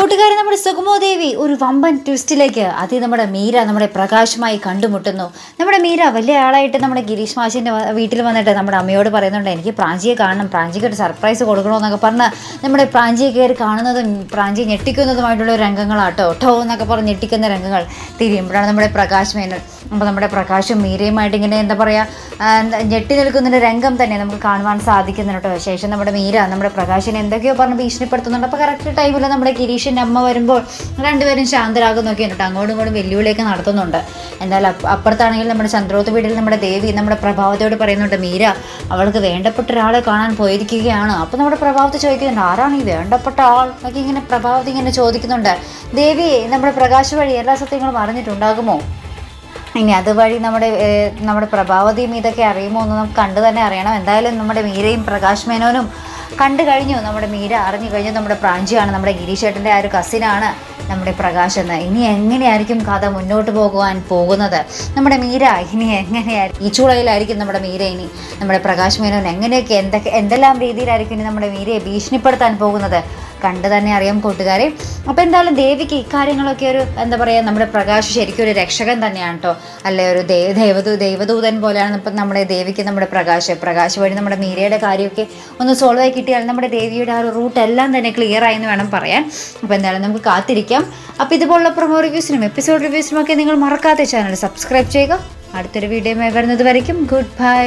കൂട്ടുകാരെ നമ്മുടെ സുഗമോദേവി ഒരു വമ്പൻ ട്വിസ്റ്റിലേക്ക് അതി നമ്മുടെ മീര നമ്മുടെ പ്രകാശമായി കണ്ടുമുട്ടുന്നു. നമ്മുടെ മീര വലിയ ആളായിട്ട് നമ്മുടെ ഗിരീഷ് മാഷിന്റെ വീട്ടിൽ വന്നിട്ട് നമ്മുടെ അമ്മയോട് പറയുന്നുണ്ട് എനിക്ക് പ്രാഞ്ചിയെ കാണണം പ്രാഞ്ചിക്ക് ഒരു സർപ്രൈസ് കൊടുക്കണമെന്നൊക്കെ പറഞ്ഞ് നമ്മുടെ പ്രാഞ്ചിയെ കയറി കാണുന്നതും പ്രാഞ്ചിയെ ഞെട്ടിക്കുന്നതുമായിട്ടുള്ള രംഗങ്ങളാട്ടോ ട്ടോ എന്നൊക്കെ പറഞ്ഞ് ഞെട്ടിക്കുന്ന രംഗങ്ങൾ തിരിയുമ്പോഴാണ് നമ്മുടെ പ്രകാശ് മേനോൻ. അപ്പോൾ നമ്മുടെ പ്രകാശം മീരയുമായിട്ട് ഇങ്ങനെ എന്താ പറയുക ഞെട്ടി നിൽക്കുന്നൊരു രംഗം തന്നെ നമുക്ക് കാണുവാൻ സാധിക്കുന്നുണ്ട് കേട്ടോ. ശേഷം നമ്മുടെ മീര നമ്മുടെ പ്രകാശിനെ എന്തൊക്കെയോ പറഞ്ഞ് ഭീഷണിപ്പെടുത്തുന്നുണ്ട്. അപ്പോൾ കറക്റ്റ് ടൈമിൽ നമ്മുടെ ഗിരീഷിന്റെ അമ്മ വരുമ്പോൾ രണ്ടുപേരും ശാന്തരാകുന്നൊക്കെ ഉണ്ട് അങ്ങോട്ടും ഇങ്ങോട്ടും വെല്ലുവിളിയൊക്കെ നടത്തുന്നുണ്ട്. എന്നാൽ അപ്പുറത്താണെങ്കിൽ നമ്മുടെ ചന്ദ്രോത്ത് വീട്ടിൽ നമ്മുടെ ദേവി നമ്മുടെ പ്രഭാവത്തോട് പറയുന്നുണ്ട് മീര അവൾക്ക് വേണ്ടപ്പെട്ട ഒരാളെ കാണാൻ പോയിരിക്കുകയാണ്. അപ്പോൾ നമ്മുടെ പ്രഭാവത്ത് ചോദിക്കുന്നുണ്ട് ആരാണ് ഈ വേണ്ടപ്പെട്ട ആൾ? എന്നൊക്കെ ഇങ്ങനെ പ്രഭാവത്ത് ഇങ്ങനെ ചോദിക്കുന്നുണ്ട്. ദേവി നമ്മുടെ പ്രകാശ് വഴി എല്ലാ സത്യങ്ങളും അറിഞ്ഞിട്ടുണ്ടാകുമോ? ഇനി അതുവഴി നമ്മുടെ നമ്മുടെ പ്രഭാവതിയും ഇതൊക്കെ അറിയുമോ എന്ന് നമുക്ക് കണ്ടു തന്നെ അറിയണം. എന്തായാലും നമ്മുടെ മീരയും പ്രകാശ് മേനോനും കണ്ടു കഴിഞ്ഞു. നമ്മുടെ മീര അറിഞ്ഞു കഴിഞ്ഞു. നമ്മുടെ പ്രാഞ്ചിയാണ് നമ്മുടെ ഗിരീഷേട്ടന്റെ ആ ഒരു കസിനാണ് നമ്മുടെ പ്രകാശ് എന്ന്. ഇനി എങ്ങനെയായിരിക്കും കഥ മുന്നോട്ട് പോകുവാൻ പോകുന്നത്? നമ്മുടെ മീര ഇനി എങ്ങനെയായിരിക്കും ഈ ചൂളയിലായിരിക്കും നമ്മുടെ മീര ഇനി. നമ്മുടെ പ്രകാശ് മേനോൻ എങ്ങനെയൊക്കെ എന്തൊക്കെ എന്തെല്ലാം രീതിയിലായിരിക്കും ഇനി നമ്മുടെ മീരയെ ഭീഷണിപ്പെടുത്താൻ പോകുന്നത്? കണ്ടു തന്നെ അറിയാം കൂട്ടുകാരെ. അപ്പോൾ എന്തായാലും ദേവിക്ക് ഇക്കാര്യങ്ങളൊക്കെ ഒരു എന്താ പറയുക നമ്മുടെ പ്രകാശ് ശരിക്കും ഒരു രക്ഷകൻ തന്നെയാണ് കേട്ടോ അല്ലെ ഒരു ദേ ദേവദൂ ദൈവദൂതൻ പോലെയാണ് ഇപ്പം നമ്മുടെ ദേവിക്ക് നമ്മുടെ പ്രകാശ്. പ്രകാശ് വഴി നമ്മുടെ മീരയുടെ കാര്യമൊക്കെ ഒന്ന് സോൾവ് ആയി കിട്ടിയാൽ നമ്മുടെ ദേവിയുടെ ആ ഒരു റൂട്ട് എല്ലാം തന്നെ ക്ലിയർ ആയി എന്ന് വേണം പറയാൻ. അപ്പോൾ എന്തായാലും നമുക്ക് കാത്തിരിക്കാം. അപ്പോൾ ഇതുപോലുള്ള പ്രൊമോ റിവ്യൂസിനും എപ്പിസോഡ് റിവ്യൂസിനും ഒക്കെ നിങ്ങൾ മറക്കാത്ത ചാനൽ സബ്സ്ക്രൈബ് ചെയ്യുക. അടുത്തൊരു വീഡിയോയുമായി വരുന്നത് വരയ്ക്കും. Good bye